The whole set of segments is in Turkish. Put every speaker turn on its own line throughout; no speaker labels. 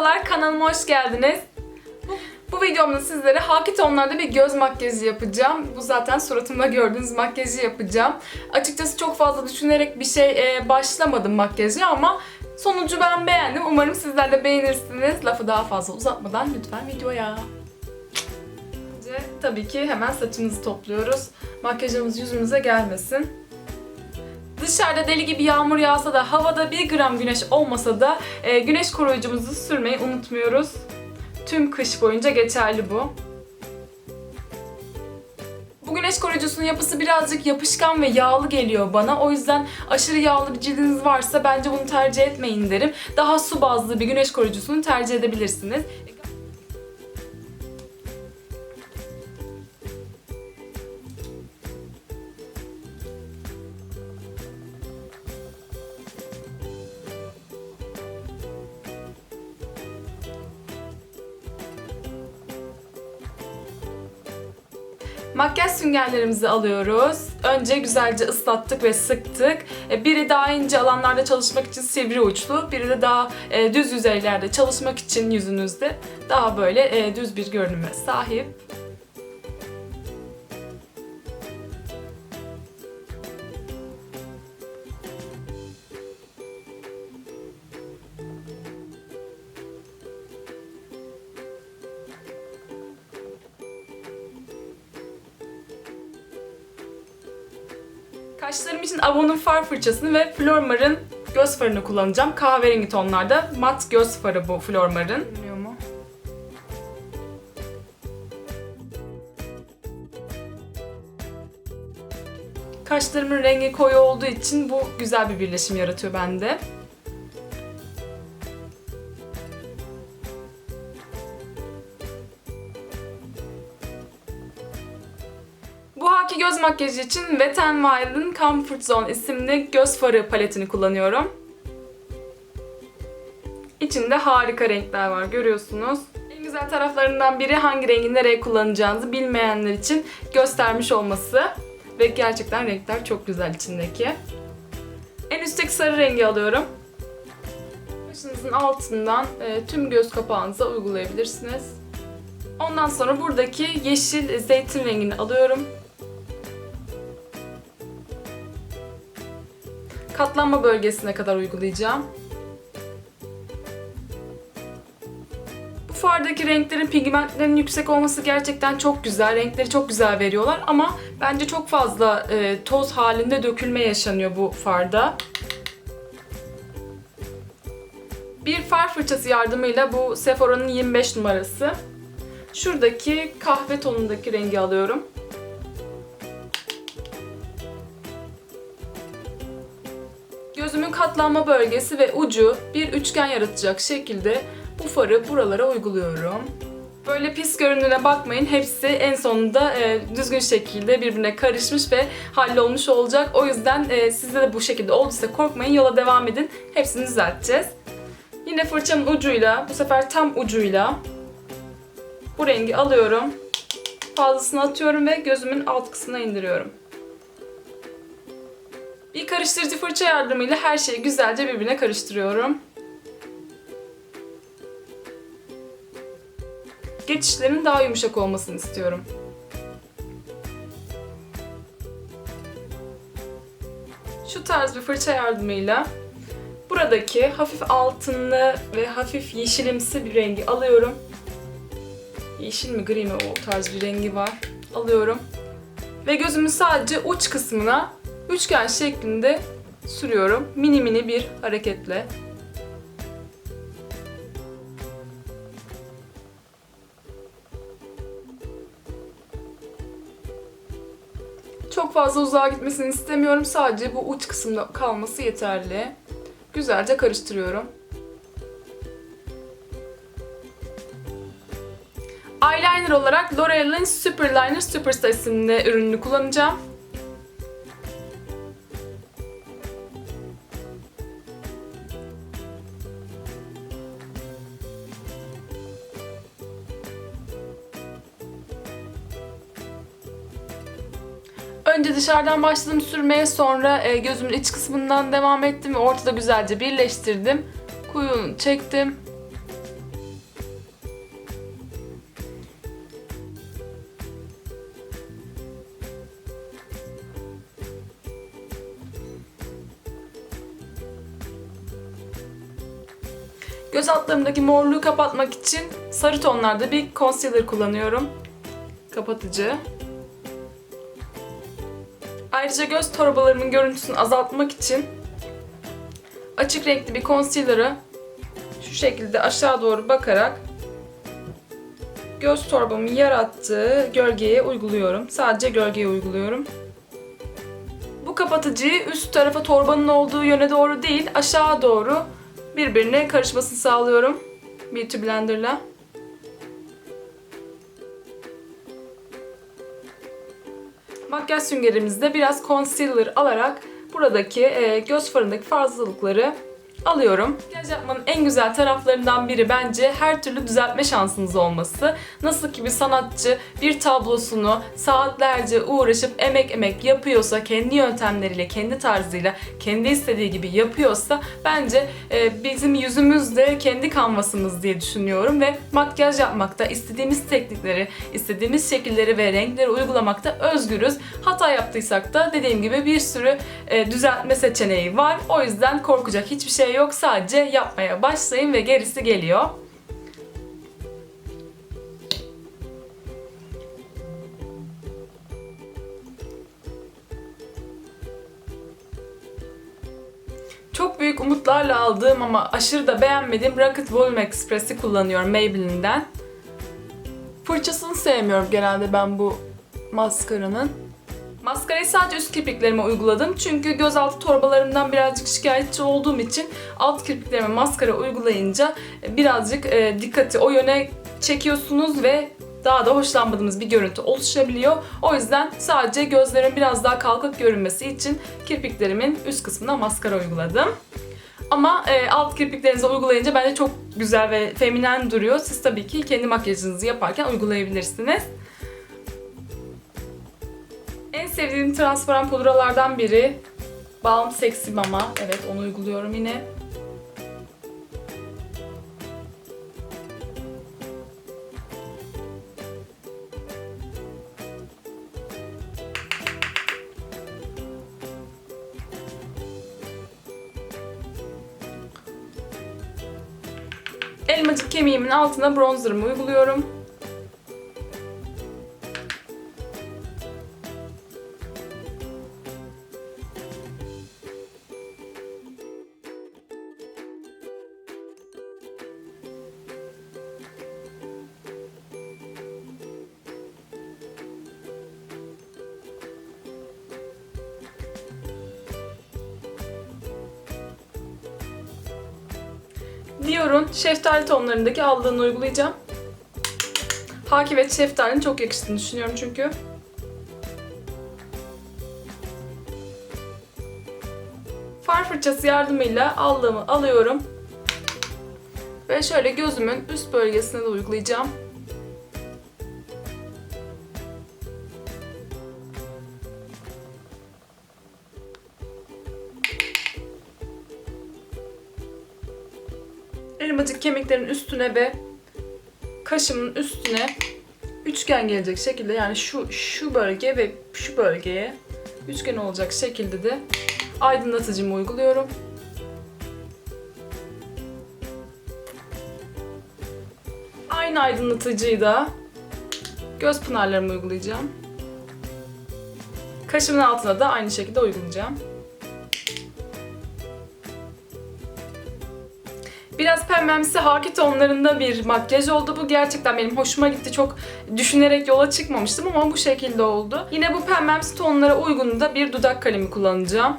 Merhabalar kanalıma hoş geldiniz. Bu, videomda sizlere haki tonlarda bir göz makyajı yapacağım. Bu zaten suratımda gördüğünüz makyajı yapacağım. Açıkçası çok fazla düşünerek bir şey e, başlamadım makyajı ama sonucu ben beğendim. Umarım sizler de beğenirsiniz. Lafı daha fazla uzatmadan lütfen videoya. Önce tabii ki hemen saçımızı topluyoruz. Makyajımız yüzümüze gelmesin. Dışarıda deli gibi yağmur yağsa da havada bir gram güneş olmasa da e, güneş koruyucumuzu sürmeyi unutmuyoruz. Tüm kış boyunca geçerli bu. Bu güneş koruyucusunun yapısı birazcık yapışkan ve yağlı geliyor bana. O yüzden aşırı yağlı bir cildiniz varsa bence bunu tercih etmeyin derim. Daha su bazlı bir güneş koruyucusunu tercih edebilirsiniz. Makyaj süngerlerimizi alıyoruz. Önce güzelce ıslattık ve sıktık. E, Biri daha ince alanlarda çalışmak için sivri uçlu, biri de daha e, düz yüzeylerde çalışmak için yüzünüzde daha böyle e, düz bir görünüme sahip. Kaşlarım için Avon'un far fırçasını ve Flormar'ın göz farını kullanacağım. Kahverengi tonlarda. Mat göz farı bu Flormar'ın. Görünüyor mu? Kaşlarımın rengi koyu olduğu için bu güzel bir birleşim yaratıyor bende. Haki göz makyajı için Wet n Wild'ın Comfort Zone isimli göz farı paletini kullanıyorum. İçinde harika renkler var görüyorsunuz. En güzel taraflarından biri hangi rengi nereye kullanacağınızı bilmeyenler için göstermiş olması. Ve gerçekten renkler çok güzel içindeki. En üstteki sarı rengi alıyorum. Başınızın altından e, tüm göz kapağınıza uygulayabilirsiniz. Ondan sonra buradaki yeşil zeytin rengini alıyorum. Katlanma bölgesine kadar uygulayacağım. Bu fardaki renklerin pigmentlerinin yüksek olması gerçekten çok güzel. Renkleri çok güzel veriyorlar ama bence çok fazla e, toz halinde dökülme yaşanıyor bu farda. Bir far fırçası yardımıyla bu Sephora'nın 25 numarası. Şuradaki kahve tonundaki rengi alıyorum. Katlanma bölgesi ve ucu bir üçgen yaratacak şekilde bu farı buralara uyguluyorum. Böyle pis göründüğüne bakmayın. Hepsi en sonunda e, düzgün şekilde birbirine karışmış ve hallolmuş olacak. O yüzden e, sizde de bu şekilde olduysa korkmayın. Yola devam edin. Hepsini düzelteceğiz. Yine fırçanın ucuyla, bu sefer tam ucuyla bu rengi alıyorum. Fazlasını atıyorum ve gözümün alt kısmına indiriyorum. Bir karıştırıcı fırça yardımıyla her şeyi güzelce birbirine karıştırıyorum. Geçişlerin daha yumuşak olmasını istiyorum. Şu tarz bir fırça yardımıyla buradaki hafif altınlı ve hafif yeşilimsi bir rengi alıyorum. Yeşil mi gri mi o tarz bir rengi var. Alıyorum. Ve gözümün sadece uç kısmına üçgen şeklinde sürüyorum. Mini mini bir hareketle. Çok fazla uzağa gitmesini istemiyorum. Sadece bu uç kısımda kalması yeterli. Güzelce karıştırıyorum. Eyeliner olarak L'Oreal'in Superliner Superstar isimli ürününü kullanacağım. Önce dışarıdan başladım sürmeye sonra e, gözümün iç kısmından devam ettim ve ortada güzelce birleştirdim. Kuyunu çektim. Göz altlarımdaki morluğu kapatmak için sarı tonlarda bir concealer kullanıyorum. Kapatıcı. Ayrıca göz torbalarımın görüntüsünü azaltmak için açık renkli bir concealer'ı şu şekilde aşağı doğru bakarak göz torbamın yarattığı gölgeye uyguluyorum. Sadece gölgeye uyguluyorum. Bu kapatıcıyı üst tarafa torbanın olduğu yöne doğru değil, aşağı doğru birbirine karışmasını sağlıyorum. Beauty Blender'la. Makyaj süngerimizde biraz concealer alarak buradaki e, göz farındaki fazlalıkları alıyorum. Makyaj yapmanın en güzel taraflarından biri bence her türlü düzeltme şansınız olması. Nasıl ki bir sanatçı bir tablosunu saatlerce uğraşıp emek emek yapıyorsa, kendi yöntemleriyle, kendi tarzıyla, kendi istediği gibi yapıyorsa bence e, bizim yüzümüz de kendi kanvasımız diye düşünüyorum ve makyaj yapmakta istediğimiz teknikleri, istediğimiz şekilleri ve renkleri uygulamakta özgürüz. Hata yaptıysak da dediğim gibi bir sürü e, düzeltme seçeneği var. O yüzden korkacak hiçbir şey yok. Sadece yapmaya başlayın ve gerisi geliyor. Çok büyük umutlarla aldığım ama aşırı da beğenmediğim Rocket Volume Express'i kullanıyorum Maybelline'den. Fırçasını sevmiyorum genelde ben bu maskaranın. Maskarayı sadece üst kirpiklerime uyguladım. Çünkü gözaltı torbalarımdan birazcık şikayetçi olduğum için alt kirpiklerime maskara uygulayınca birazcık e, dikkati o yöne çekiyorsunuz ve daha da hoşlanmadığımız bir görüntü oluşabiliyor. O yüzden sadece gözlerin biraz daha kalkık görünmesi için kirpiklerimin üst kısmına maskara uyguladım. Ama e, alt kirpiklerinize uygulayınca bence çok güzel ve feminen duruyor. Siz tabii ki kendi makyajınızı yaparken uygulayabilirsiniz. Sevdiğim transparan pudralardan biri Balm Sexy Mama. Evet onu uyguluyorum yine. Elmacık kemiğimin altına bronzerımı uyguluyorum. Dior'un şeftali tonlarındaki aldığını uygulayacağım. Haki ve şeftalinin çok yakıştığını düşünüyorum çünkü. Far fırçası yardımıyla aldığımı alıyorum. Ve şöyle gözümün üst bölgesine de uygulayacağım. Elmacık kemiklerin üstüne ve kaşımın üstüne üçgen gelecek şekilde yani şu şu bölge ve şu bölgeye üçgen olacak şekilde de aydınlatıcımı uyguluyorum. Aynı aydınlatıcıyı da göz pınarlarıma uygulayacağım. Kaşımın altına da aynı şekilde uygulayacağım. Biraz pembemsi haki tonlarında bir makyaj oldu. Bu gerçekten benim hoşuma gitti. Çok düşünerek yola çıkmamıştım ama bu şekilde oldu. Yine bu pembemsi tonlara uygun da bir dudak kalemi kullanacağım.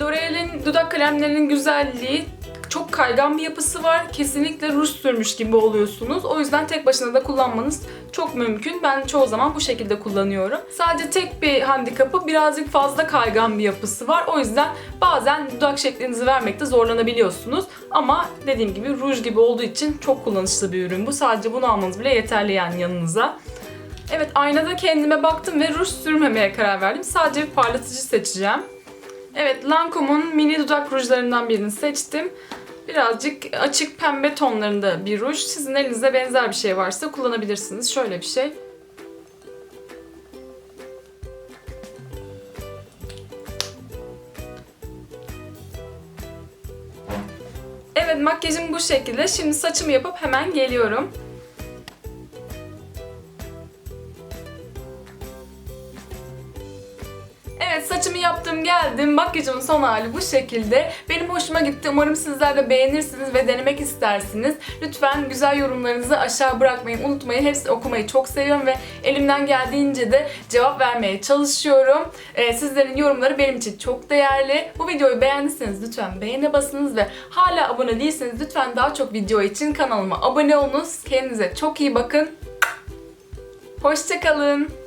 L'Oreal'in dudak kalemlerinin güzelliği kaygan bir yapısı var. Kesinlikle ruj sürmüş gibi oluyorsunuz. O yüzden tek başına da kullanmanız çok mümkün. Ben çoğu zaman bu şekilde kullanıyorum. Sadece tek bir handikapı birazcık fazla kaygan bir yapısı var. O yüzden bazen dudak şeklinizi vermekte zorlanabiliyorsunuz. Ama dediğim gibi ruj gibi olduğu için çok kullanışlı bir ürün bu. Sadece bunu almanız bile yeterli yani yanınıza. Evet aynada kendime baktım ve ruj sürmemeye karar verdim. Sadece bir parlatıcı seçeceğim. Evet Lancome'un mini dudak rujlarından birini seçtim. Birazcık açık pembe tonlarında bir ruj. Sizin elinizde benzer bir şey varsa kullanabilirsiniz. Şöyle bir şey. Evet makyajım bu şekilde. Şimdi saçımı yapıp hemen geliyorum. Evet saçımı yaptım geldim. Makyajımın son hali bu şekilde. Hoşuma gitti. Umarım sizler de beğenirsiniz ve denemek istersiniz. Lütfen güzel yorumlarınızı aşağı bırakmayın. Unutmayın. Hepsini okumayı çok seviyorum ve elimden geldiğince de cevap vermeye çalışıyorum. Ee, sizlerin yorumları benim için çok değerli. Bu videoyu beğendiyseniz lütfen beğene basınız ve hala abone değilseniz lütfen daha çok video için kanalıma abone olunuz. Kendinize çok iyi bakın. Hoşçakalın.